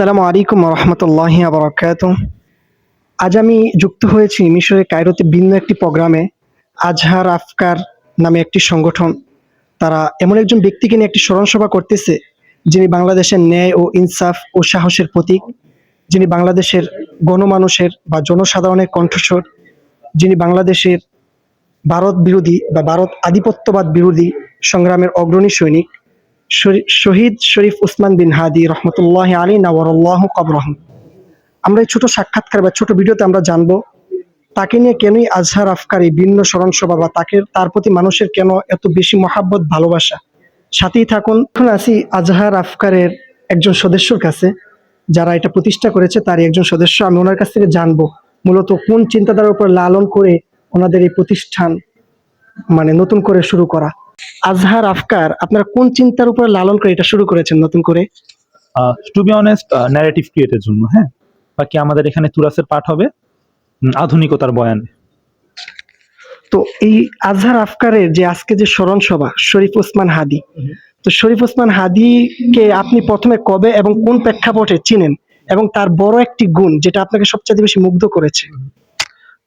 আসসালামু আলাইকুম রহমতুল্লাহ আবরকাত আজ আমি যুক্ত হয়েছি মিশরের কায়রোতে ভিন্ন একটি প্রোগ্রামে, আজহার আফকার নামে একটি সংগঠন। তারা এমন একজন ব্যক্তিকে নিয়ে একটি স্মরণসভা করতেছে, যিনি বাংলাদেশের ন্যায় ও ইনসাফ ও সাহসের প্রতীক, যিনি বাংলাদেশের গণমানুষের বা জনসাধারণের কণ্ঠস্বর, যিনি বাংলাদেশের ভারত বিরোধী বা ভারত আধিপত্যবাদ বিরোধী সংগ্রামের অগ্রণী সৈনিক। শহীদ শরীফ উসমান বিন হাদি রহমতুল্লাহ আলী নাওয়ারুল্লাহ কবরহম আমরা এই ছোট সাক্ষাৎকার বা ছোট ভিডিওতে আমরা জানব, তাকে নিয়ে কেনই আজহার আফকার ভিন্ন স্মরণসভা বা তাকে, তার প্রতি মানুষের কেন এত বেশি মহাব্বত, ভালোবাসা? সাথেই থাকুন। এখন আছি আজহার আফকারের একজন সদস্যর কাছে, যারা এটা প্রতিষ্ঠা করেছে, তারই একজন সদস্য। আমি ওনার কাছ থেকে জানব, মূলত কোন চিন্তাধারার উপর লালন করে ওনাদের এই প্রতিষ্ঠান মানে নতুন করে শুরু করা। আজহার আফকার আপনারা কোন চিন্তার উপর লালন করে এটা শুরু করেছেন নতুন করে? টু বি অনেস্ট ন্যারেটিভ ক্রিয়েটের জন্য হ্যাঁ? বাকি আমাদের এখানে তুরাসের পাঠ হবে আধুনিকতার বয়ানে। তো এই আজহার আফকারের যে আজকে যে স্মরণ সভা শরীফ ওসমান হাদি তো শরীফ ওসমান হাদিকে আপনি প্রথমে কবে এবং কোন প্রেক্ষাপটে চিনেন? এবং তার বড় একটি গুণ যেটা আপনাকে সবচেয়ে বেশি মুগ্ধ করেছে?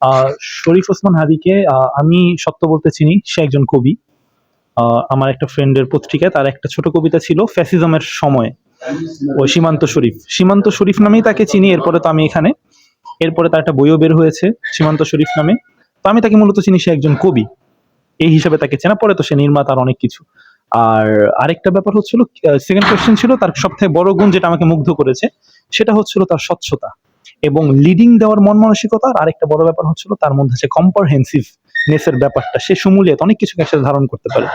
আহ, শরীফ ওসমান হাদিকে আমি সত্য বলতে চিনি সে একজন কবি। আমার একটা ফ্রেন্ডের পত্রিকায় তার একটা ছোট কবিতা ছিল ফ্যাসিজমের সময় ওই সীমান্ত শরীফ। সীমান্ত শরীফ নামেই তাকে চিনি, এরপরে তো আমি এখানে। এরপরে তার একটা বইও বের হয়েছে, সীমান্ত শরীফ নামে। তো আমি তাকে মূলত চিনি, সে একজন কবি। এই হিসাবে তাকে চেনা, পরে তো সে নির্মাতা আর অনেক কিছু। আর আরেকটা ব্যাপার হচ্ছিল সেকেন্ড কোয়েশ্চেন ছিল, তার সবথেকে বড় গুণ যেটা আমাকে মুগ্ধ করেছে, সেটা হচ্ছিল তার স্বচ্ছতা এবং লিডিং দেওয়ার মন মানসিকতা। আর আরেকটা বড় ব্যাপার হচ্ছিল, তার মধ্যে আছে কম্পারহেন্সিভ নেসের ব্যাপারটা সে সমূলিয়াত অনেক কিছুকে একসাথে ধারণ করতে পারে।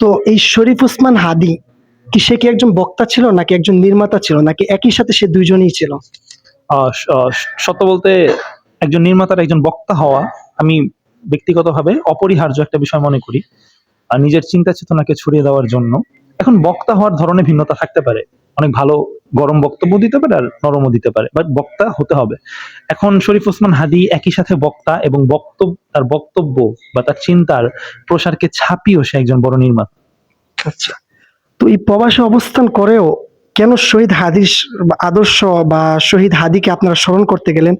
তো এই শরীফ উসমান হাদি কি সে কি একজন বক্তা ছিল নাকি একজন নির্মাতা ছিল? নাকি একই সাথে সে দুইজনই ছিল? সত্য বলতে একজন নির্মাতার একজন বক্তা হওয়া আমি ব্যক্তিগতভাবে অপরিহার্য একটা বিষয় মনে করি। আর নিজের চিন্তা চেতনাকে ছড়িয়ে দেওয়ার জন্য। এখন বক্তা হওয়ার ধরনে ভিন্নতা থাকতে পারে। অনেক ভালো গরম বক্তব্য দিতে পারে আর নরমও দিতে পারে বাট বক্তা হতে হবে। এখন শরীফ ওসমান হাদি একই সাথে বক্তা এবং বক্তব্য তার বক্তব্য বা তার চিন্তার প্রসারকে ছাপিয়েও সে একজন বড় নির্মাতা। আচ্ছা তো এই প্রবাসে অবস্থান করেও কেন শহীদ হাদিস আদর্শ বা শহীদ হাদিকে আপনারা স্মরণ করতে গেলেন?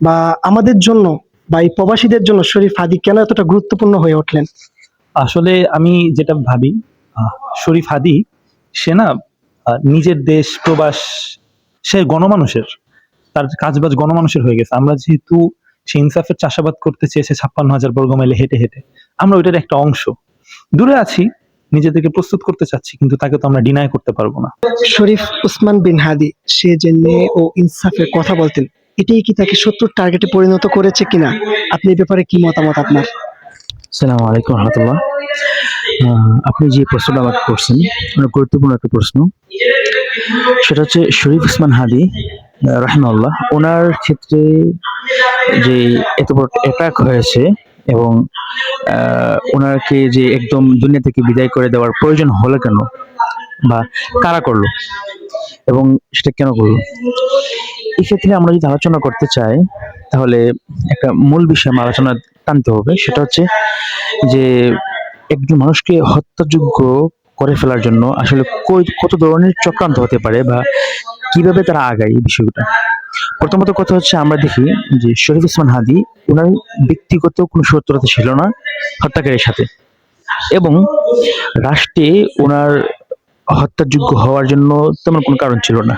বা আমাদের জন্য বা এই প্রবাসীদের জন্য শরীফ হাদি কেন এতটা গুরুত্বপূর্ণ হয়ে উঠলেন? আসলে আমি যেটা ভাবি শরীফ হাদি সে না নিজের দেশ প্রবাস সে গণমানুষের তার কাজবাজ গণমানুষের হয়ে গেছে। আমরা যেহেতু সে ইনসাফের চাষাবাদ করতে চেয়েছে ছাপ্পান্ন হাজার বর্গ মাইলে হেঁটে হেঁটে আমরা ওইটার একটা অংশ। দূরে আছি নিজেদেরকে প্রস্তুত করতে চাচ্ছি কিন্তু তাকে তো আমরা ডিনাই করতে পারব না। শরীফ উসমান বিন হাদি সে যে ন্যায় ও ইনসাফের কথা বলতেন এটাই কি তাকে শত্রুর টার্গেটে পরিণত করেছে কিনা? আপনি এই ব্যাপারে কি মতামত আপনার? আসসালামু আলাইকুম রহমতুল্লাহ। আপনি যে প্রশ্নটা আমাকে করছেন অনেক গুরুত্বপূর্ণ একটা প্রশ্ন। সেটা হচ্ছে শরীফ উসমান হাদি রাহিমাল্লাহ ওনার ক্ষেত্রে যে এত বড় অ্যাটাক হয়েছে এবং ওনাকে যে একদম দুনিয়া থেকে বিদায় করে দেওয়ার প্রয়োজন হলো কেন বা কারা করল এবং সেটা কেন করল? এক্ষেত্রে আমরা যদি আলোচনা করতে চাই, তাহলে একটা মূল বিষয় আমরা আলোচনা টানতে হবে। সেটা হচ্ছে যে একজন মানুষকে হত্যাযোগ্য করে ফেলার জন্য আসলে কত ধরনের চক্রান্ত হতে পারে বা কীভাবে তারা আগায় এই বিষয়টা প্রথমত কথা হচ্ছে আমরা দেখি যে শরীফ ওসমান হাদি ওনার ব্যক্তিগত কোনো শত্রুতা ছিল না হত্যাকারীর সাথে। এবং রাষ্ট্রে ওনার হত্যাযোগ্য হওয়ার জন্য তেমন কোনো কারণ ছিল না।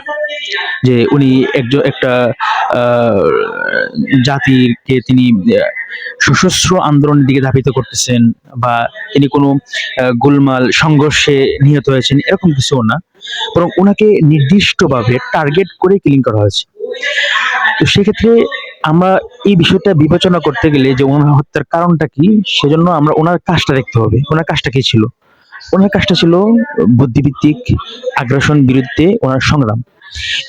যে উনি একজন একটা জাতিকে তিনি সশস্ত্র আন্দোলনের দিকে ধাবিত করতেছেন বা তিনি কোনো গোলমাল, সংঘর্ষে নিহত হয়েছেন, এরকম কিছু না। বরং ওনাকে নির্দিষ্টভাবে টার্গেট করে কিলিং করা হয়েছে। তো সেক্ষেত্রে আমরা এই বিষয়টা বিবেচনা করতে গেলে যে ওনার হত্যার কারণটা কি, সেজন্য আমরা ওনার কাজটা দেখতে হবে। ওনার কাজটা কি ছিল? ওনার কাজটা ছিল বুদ্ধিভিত্তিক আগ্রাসন বিরুদ্ধে ওনার সংগ্রাম।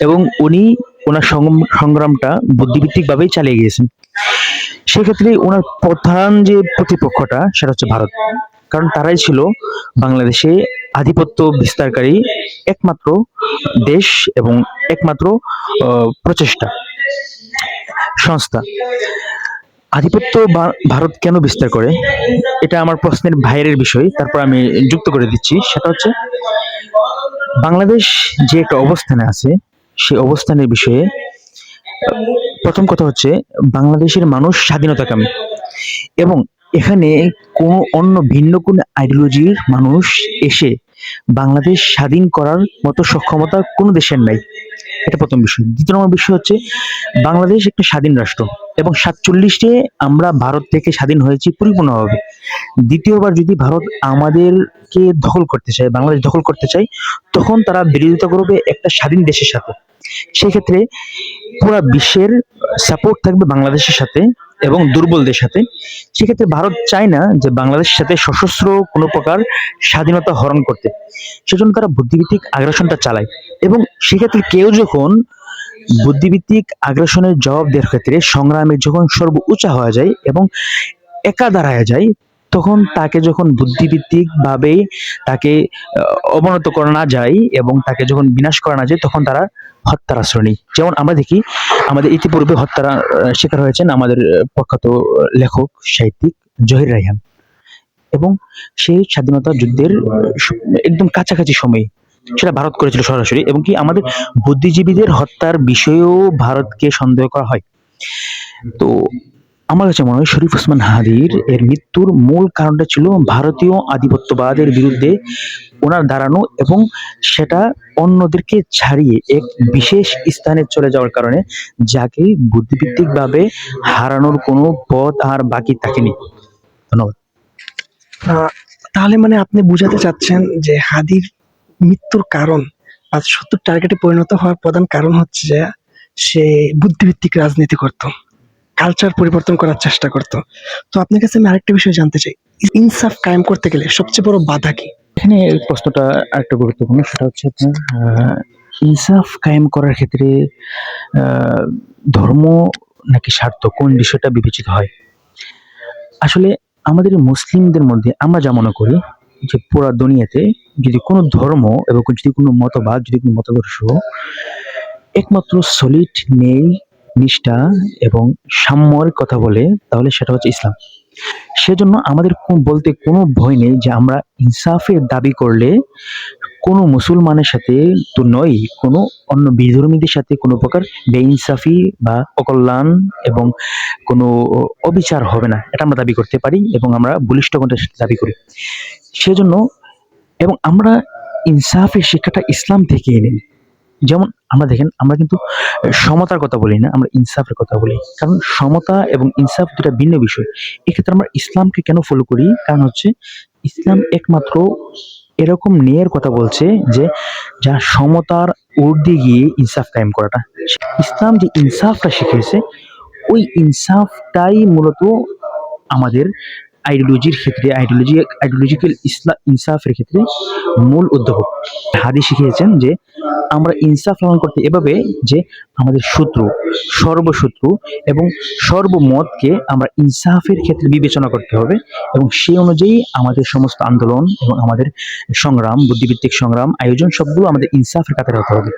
এবং উনি ওনার সংগ্রাম- সংগ্রামটা বুদ্ধিভিত্তিক ভাবেই চালিয়ে গিয়েছেন। সেক্ষেত্রে ওনার প্রধান যে প্রতিপক্ষটা, সেটা হচ্ছে ভারত। কারণ তারাই ছিল বাংলাদেশে আধিপত্য বিস্তারকারী একমাত্র দেশ এবং একমাত্র প্রচেষ্টা, সংস্থা। আধিপত্য ভারত কেন বিস্তার করে? এটা আমার প্রশ্নের বাইরের বিষয়। তারপর আমি যুক্ত করে দিচ্ছি। সেটা হচ্ছে বাংলাদেশ যে একটা অবস্থানে আছে, সেই অবস্থানের বিষয়ে প্রথম কথা হচ্ছে বাংলাদেশের মানুষ স্বাধীনতাকামী। এবং এখানে কোনো অন্য ভিন্ন কোনো আইডিওলজির মানুষ এসে বাংলাদেশ স্বাধীন করার মতো সক্ষমতা কোনো দেশের নাই। এটা প্রথম বিষয়। দ্বিতীয় নম্বর বিষয় হচ্ছে বাংলাদেশ একটা স্বাধীন রাষ্ট্র। এবং সাতচল্লিশে আমরা ভারত থেকে স্বাধীন হয়েছি পরিপূর্ণভাবে। দ্বিতীয়বার যদি ভারত আমাদেরকে দখল করতে চায়, বাংলাদেশ দখল করতে চায়, তখন তারা বিরোধিতা করবে একটা স্বাধীন দেশের সাথে। সেক্ষেত্রে পুরো বিশ্বের সাপোর্ট থাকবে বাংলাদেশের সাথে এবং দুর্বলদের সাথে। সেক্ষেত্রে ভারত চায় না যে বাংলাদেশের সাথে সশস্ত্র কোনো প্রকার স্বাধীনতা হরণ করতে। সেজন্য তারা বুদ্ধিভিত্তিক আগ্রাসনটা চালায়। এবং সেক্ষেত্রে কেউ যখন বুদ্ধিভিত্তিক আগ্রাসনের জবাব দেওয়ার ক্ষেত্রে সংগ্রামে যখন সর্বোচ্চ হয়ে যায় এবং একা দাঁড়ায় যায়, তখন তাকে যখন বুদ্ধিভিত্তিক ভাবে তাকে অবনত করা না যায় এবং তাকে যখন বিনাশ করা না যায়, তখন তারা হত্যার আশ্রয় নেই যেমন আমরা দেখি, আমাদের ইতিপূর্বে হত্যার শিকার হয়েছেন আমাদের প্রখ্যাত লেখক, সাহিত্যিক জহির রায়হান। এবং সেই স্বাধীনতা যুদ্ধের একদম কাছাকাছি সময়ে সেটা ভারত করেছিল সরাসরি এবং কি আমাদের বুদ্ধিজীবীদের হত্যার বিষয়েও ভারতকে সন্দেহ করা হয়। তো আমার কাছে মনে হয় শরীফ ওসমান হাদির এর মৃত্যুর মূল কারণটা ছিল ভারতীয় আধিপত্যবাদের বিরুদ্ধে ওনার দাঁড়ানো এবং সেটা অন্যদেরকে ছাড়িয়ে এক বিশেষ স্থানে চলে যাওয়ার কারণে যাকে বুদ্ধিভিত্তিকভাবে হারানোর কোনো পথ আর বাকি থাকেনি। ধন্যবাদ। তাহলে মানে আপনি বুঝাতে চাচ্ছেন যে হাদির মৃত্যুর কারণ আর সত্তর টার্গেটে পরিণত হওয়ার প্রধান কারণ হচ্ছে যে, সে বুদ্ধিভিত্তিক রাজনীতি করত কালচার পরিবর্তন করার চেষ্টা করত। তো আপনার কাছে আমি আরেকটা বিষয় জানতে চাই, ইনসাফ কায়েম করতে গেলে সবচেয়ে বড় বাধা কি? এখানে প্রশ্নটা আরেকটা গুরুত্বপূর্ণ, সেটা হচ্ছে ইনসাফ কায়েম করার ক্ষেত্রে ধর্ম নাকি স্বার্থ, কোন বিষয়টা বিবেচিত হয়? আসলে আমাদের মুসলিমদের মধ্যে আমরা যা মনে করি যে পুরা দুনিয়াতে যদি কোনো ধর্ম এবং যদি কোনো মতবাদ, যদি কোনো মতাদর্শ একমাত্র সলিড নেই নিষ্ঠা এবং সাম্যর কথা বলে, তাহলে সেটা হচ্ছে ইসলাম। সেজন্য আমাদের বলতে কোনো ভয় নেই যে আমরা ইনসাফের দাবি করলে কোনো মুসলমানের সাথে তো নয়, কোনো অন্য বিধর্মীদের সাথে কোনো প্রকার বেইনসাফি বা অকল্যাণ এবং কোনো অবিচার হবে না। এটা আমরা দাবি করতে পারি এবং আমরা বলিষ্ঠ কণ্ঠের সাথে দাবি করি। সেজন্য এবং আমরা ইনসাফের শিক্ষাটা ইসলাম থেকে নেই যেমন আমরা দেখেন, আমরা কিন্তু সমতার কথা বলি না, আমরা ইনসাফের কথা বলি। কারণ সমতা এবং ইনসাফ দুটা ভিন্ন বিষয়। এক্ষেত্রে আমরা ইসলামকে কেন ফলো করি? কারণ হচ্ছে, ইসলাম একমাত্র এরকম ন্যায়ের কথা বলছে যে, যা সমতার ঊর্ধ্বে গিয়ে ইনসাফ কায়েম করাটা। ইসলাম যে ইনসাফটা শিখিয়েছে, ওই ইনসাফটাই মূলত আমাদের আইডিওলজির ক্ষেত্রে আইডিওলজি আইডিওলজিক্যাল ইসলাম ইনসাফের ক্ষেত্রে মূল উদ্যোগ হাদি শিখিয়েছেন যে, আমরা ইনসাফ লালন করতে এভাবে যে আমাদের শত্রু, সর্বশত্রু এবং সর্বমতকে আমরা ইনসাফের ক্ষেত্রে বিবেচনা করতে হবে এবং সেই অনুযায়ী আমাদের সমস্ত আন্দোলন এবং আমাদের সংগ্রাম বুদ্ধিভিত্তিক সংগ্রাম, আয়োজন সবগুলো আমাদের ইনসাফের কাতারে হতে হবে।